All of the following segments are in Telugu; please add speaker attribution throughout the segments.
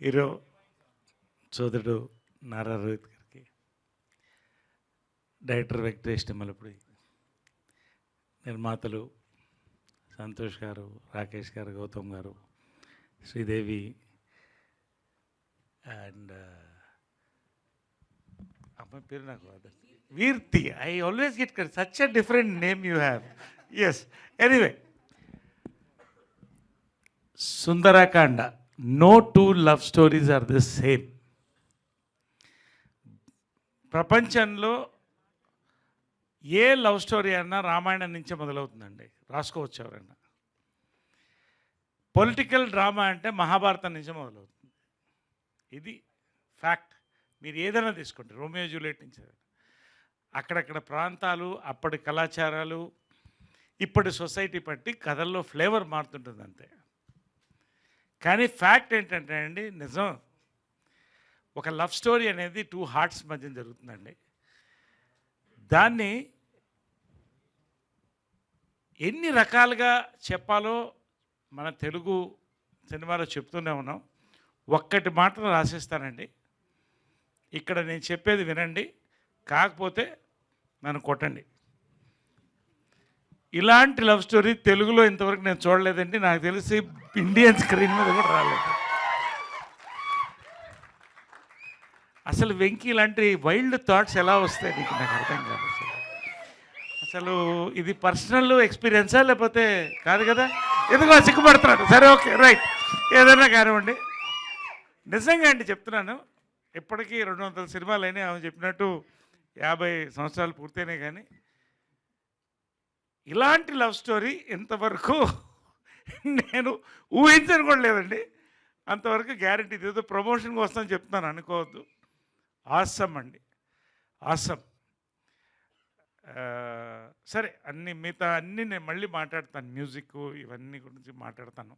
Speaker 1: హీరో సోదరుడు నారా రోహిత్ గారికి డైరెక్టర్ వెంకటేష్ తిమ్మలపుడి నిర్మాతలు సంతోష్ గారు రాకేష్ గారు గౌతమ్ గారు శ్రీదేవి అండ్ అమ్మాయి పేరు నాకు Veerti I always get such a different name you have as anyway Sundarakanda. No two love stories are the same ప్రపంచంలో ఏ లవ్ స్టోరీ అన్నా రామాయణం నుంచే మొదలవుతుందండి. రాసుకోవచ్చు ఎవరైనా పొలిటికల్ డ్రామా అంటే మహాభారతం నుంచే మొదలవుతుంది. ఇది ఫ్యాక్ట్. మీరు ఏదైనా తీసుకోండి. రోమియో జూలియట్ నుంచి అక్కడక్కడ ప్రాంతాలు అప్పటి కళాచారాలు ఇప్పటి సొసైటీ బట్టి కథల్లో ఫ్లేవర్ మారుతుంటుంది అంతే. కానీ ఫ్యాక్ట్ ఏంటంటే అండి నిజం. ఒక లవ్ స్టోరీ అనేది టూ హార్ట్స్ మధ్య జరుగుతుందండి. దాన్ని ఎన్ని రకాలుగా చెప్పాలో మన తెలుగు సినిమాలో చెప్తూనే ఉన్నాం. ఒక్కటి మాటను రాసిస్తానండి. ఇక్కడ నేను చెప్పేది వినండి. కాకపోతే నన్ను కొట్టండి. ఇలాంటి లవ్ స్టోరీ తెలుగులో ఇంతవరకు నేను చూడలేదండి. నాకు తెలిసి ఇండియన్ స్క్రీన్ మీద కూడా రాలేదు. అసలు వెంకీ ఇలాంటి వైల్డ్ థాట్స్ ఎలా వస్తాయి నీకు? నాకు అర్థం కాదు అసలు. అసలు ఇది పర్సనల్ ఎక్స్పీరియన్సా లేకపోతే కాదు కదా? ఎందుకో సిగ్గుపడుతున్నాడు సరే ఓకే రైట్. ఏదైనా కానివ్వండి. నిజంగా అండి చెప్తున్నాను. ఇప్పటికీ రెండు వందల సినిమాలు అయినాయి. ఆమె చెప్పినట్టు యాభై సంవత్సరాలు పూర్తయినాయి కానీ ఇలాంటి లవ్ స్టోరీ ఇంతవరకు నేను ఊహించను కూడా లేదండి. అంతవరకు గ్యారంటీ ఏదో ప్రమోషన్కి వస్తాను చెప్తున్నాను అనుకోవద్దు. ఆసం అండి. ఆసం సరే అన్ని మిగతా అన్నీ నేను మళ్ళీ మాట్లాడతాను. మ్యూజిక్ ఇవన్నీ గురించి మాట్లాడతాను.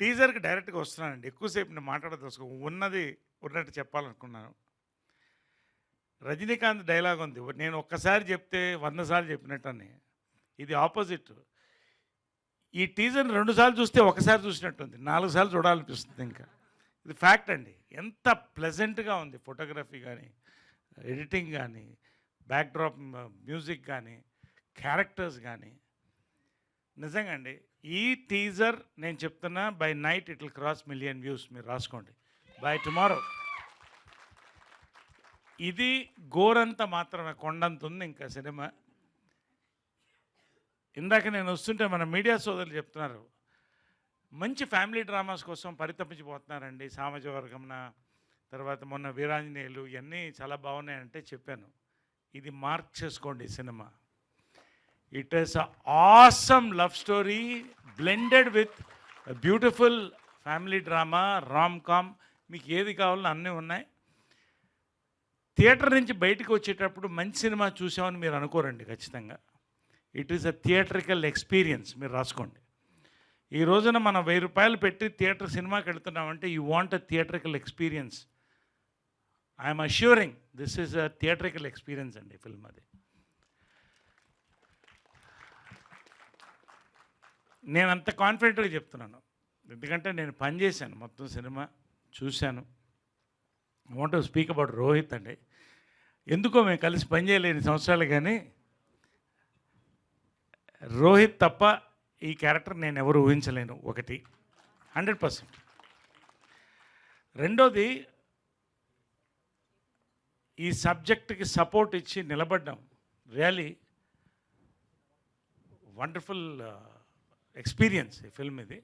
Speaker 1: టీజర్కి డైరెక్ట్గా వస్తున్నానండి. ఎక్కువసేపు నేను మాట్లాడదలుచుకో ఉన్నది ఉన్నట్టు చెప్పాలనుకున్నాను. రజనీకాంత్ డైలాగ్ ఉంది. నేను ఒక్కసారి చెప్తే వంద సార్లు చెప్పినట్టు అని ఇది ఆపోజిట్ ఈ టీజర్ రెండు సార్లు చూస్తే ఒకసారి చూసినట్టుంది. నాలుగు సార్లు చూడాలనిపిస్తుంది ఇంకా. ఇది ఫ్యాక్ట్ అండి. ఎంత ప్లెజెంట్గా ఉంది ఫోటోగ్రఫీ కానీ ఎడిటింగ్ కానీ బ్యాక్డ్రాప్ మ్యూజిక్ కానీ క్యారెక్టర్స్ కానీ. నిజంగా అండి ఈ టీజర్ నేను చెప్తున్నా by night it will cross million views మీరు రాసుకోండి. బై టుమారో ఇది గోరంత మాత్రమే కొండంత ఉంది ఇంకా సినిమా. ఇందాక నేను వస్తుంటే మన మీడియా సోదరులు చెప్తున్నారు మంచి ఫ్యామిలీ డ్రామాస్ కోసం పరితపించిపోతున్నారండి సామాజిక వర్గంన తర్వాత మొన్న వీరాంజనేయులు ఇవన్నీ చాలా బాగున్నాయంటే చెప్పాను. ఇది మార్క్ చేసుకోండి cinema. It is awesome love story blended with beautiful family drama rom com మీకు ఏది కావాలో అన్నీ ఉన్నాయి. థియేటర్ నుంచి బయటకు వచ్చేటప్పుడు మంచి సినిమా చూసామని మీరు అనుకోరండి ఖచ్చితంగా. It is a theatrical experience మీరు రాసుకోండి. ఈ రోజున మనం వెయ్యి రూపాయలు పెట్టి థియేటర్ సినిమాకి వెళ్తున్నామంటే you want a theatrical experience I'm assuring this is a theatrical experience అండి ఫిల్మ్ అది. నేను అంత కాన్ఫిడెంట్గా చెప్తున్నాను. ఎందుకంటే నేను పనిచేశాను మొత్తం సినిమా చూశాను. I want speak about Rohit అండి. ఎందుకో మేము కలిసి పనిచేయలేని సంవత్సరాలు కానీ రోహిత్ తప్ప ఈ క్యారెక్టర్ నేను ఎవరు ఊహించలేను. ఒకటి. Hundred percent. రెండోది ఈ సబ్జెక్ట్కి సపోర్ట్ ఇచ్చి నిలబడ్డం. రియలీ వండర్ఫుల్ ఎక్స్పీరియన్స్ ఈ ఫిల్మ్ ఇది.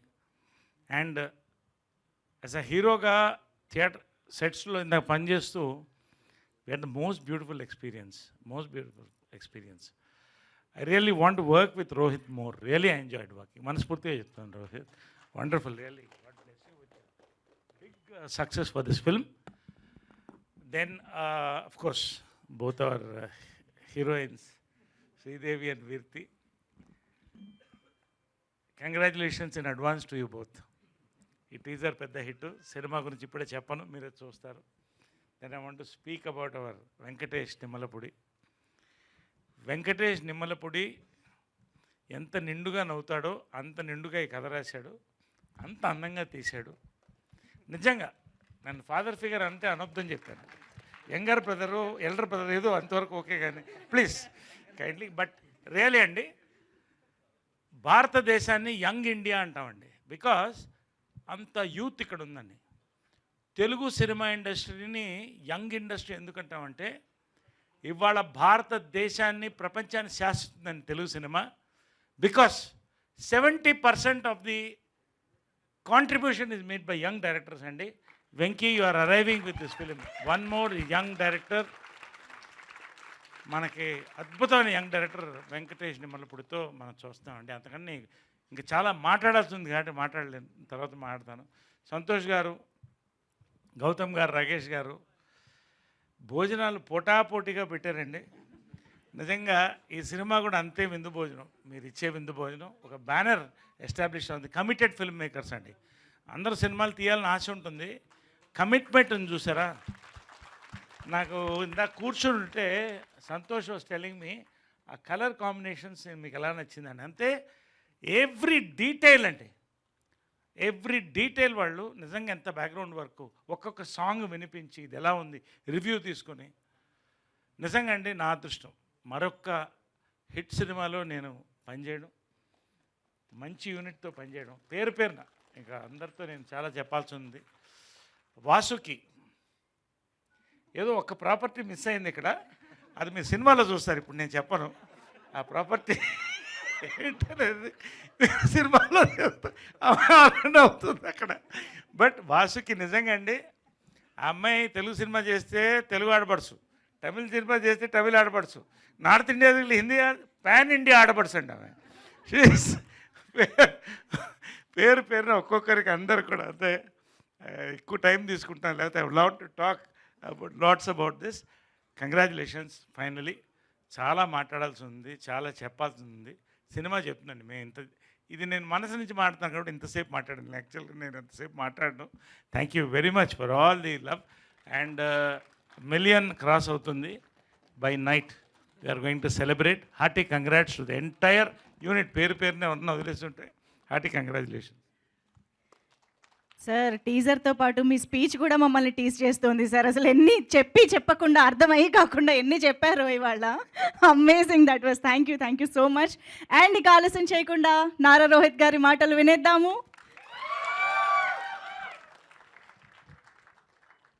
Speaker 1: అండ్ యాజ్ అ హీరోగా థియేటర్ సెట్స్లో ఇందాక పనిచేస్తూ we're the most beautiful experience most beautiful experience. I really want work with Rohit more really enjoyed working మనస్ఫూర్తిగా చెప్తాను Rohit wonderful really big success for this film then of course both our heroines Sridevi and Veerti congratulations in advance to you both ఈ టీజర్ పెద్ద హిట్. సినిమా గురించి ఇప్పుడే చెప్పను మీరే చూస్తారు. Then I want to speak about our Venkatesh Nimmalapudi Venkatesh Nimmalapudi ఎంత నిండుగా నవ్వుతాడో అంత నిండుగా ఈ కథ రాశాడు. అంత అందంగా తీశాడు. నిజంగా నన్ను ఫాదర్ ఫిగర్ అంటే అనొద్దని చెప్పాను. యంగర్ బ్రదరు ఎల్డర్ బ్రదర్ ఏదో అంతవరకు ఓకే కానీ ప్లీజ్ కైండ్లీ బట్ రియలీ అండి భారతదేశాన్ని యంగ్ ఇండియా అంటామండి. బికాస్ అంత యూత్ ఇక్కడ ఉందండి తెలుగు సినిమా ఇండస్ట్రీని యంగ్ ఇండస్ట్రీ ఎందుకంటామంటే ఇవాళ భారతదేశాన్ని ప్రపంచాన్ని శాసిస్తుందని Telugu cinema. Because seventy percent of the contribution is made by young directors అండి Venky you are arriving with this film one more young director మనకి అద్భుతమైన యంగ్ డైరెక్టర్ వెంకటేష్ నిమ్మలపుడితో మనం చూస్తామండి అంతకని ఇంకా చాలా మాట్లాడాల్సి ఉంది కాబట్టి మాట్లాడలేను. తర్వాత మాట్లాడతాను. సంతోష్ గారు గౌతమ్ గారు రాకేష్ గారు భోజనాలు పోటాపోటీగా పెట్టారండి. నిజంగా ఈ సినిమా కూడా అంతే విందు భోజనం. మీరు ఇచ్చే విందు భోజనం ఒక బ్యానర్ ఎస్టాబ్లిష్ అవుతుంది. కమిటెడ్ ఫిల్మ్ మేకర్స్ అండి. అందరు సినిమాలు తీయాలని ఆశ ఉంటుంది. కమిట్మెంట్ ఉంది చూసారా? నాకు ఇందాక కూర్చుని ఉంటే సంతోష్ వాస్ టెలింగ్ మీ ఆ కలర్ కాంబినేషన్స్ మీకు ఎలా నచ్చిందని. అంతే ఎవ్రీ డీటెయిల్ అండి. ఎవ్రీ డీటెయిల్ వాళ్ళు నిజంగా ఎంత బ్యాక్గ్రౌండ్ వర్క్ ఒక్కొక్క సాంగ్ వినిపించి ఇది ఎలా ఉంది రివ్యూ తీసుకొని. నిజంగా అండి నా అదృష్టం. మరొక్క హిట్ సినిమాలో నేను పనిచేయడం మంచి యూనిట్తో పనిచేయడం. పేరు పేరున ఇంకా అందరితో నేను చాలా చెప్పాల్సి ఉంది. వాసుకి ఏదో ఒక ప్రాపర్టీ మిస్ అయింది ఇక్కడ. అది మీ సినిమాలో చూస్తారు ఇప్పుడు నేను చెప్పను. ఆ ప్రాపర్టీ ఏంటనేది? సినిమాలో అవుతుంది అక్కడ. బట్ వాసుకి నిజంగా అండి ఆ అమ్మాయి తెలుగు సినిమా చేస్తే తెలుగు ఆడపడుచు. తమిళ సినిమా చేస్తే తమిళ ఆడపడుచు. North India Hindi pan India ఆడపడుచు అండి ఆమె. పేరు పేరున ఒక్కొక్కరికి అందరు కూడా అంతే. ఎక్కువ టైం తీసుకుంటాను లేకపోతే love to talk about lots about this congratulations finally చాలా మాట్లాడాల్సి ఉంది చాలా చెప్పాల్సి ఉంది. సినిమా చెప్తున్నాను మేము ఇంత ఇది నేను మనసు నుంచి మాట్లాడుతాను కాబట్టి ఇంతసేపు మాట్లాడాను. యాక్చువల్గా నేను ఎంతసేపు మాట్లాడను. Thank you very much for all the love and million cross అవుతుంది by night we're going to celebrate hearty congrats to the entire unit పేరు పేరునే ఉన్న వదిలేస్తుంటే హార్టీ కంగ్రాచులేషన్
Speaker 2: సార్ టీజర్తో పాటు మీ స్పీచ్ కూడా మమ్మల్ని టీజ్ చేస్తుంది సార్. అసలు ఎన్ని చెప్పి చెప్పకుండా అర్థమయ్యి కాకుండా ఎన్ని చెప్పారు ఇవాళ. Amazing that was thank you thank you so much and ఇక ఆలస్యం చేయకుండా నారా రోహిత్ గారి మాటలు వినేద్దాము.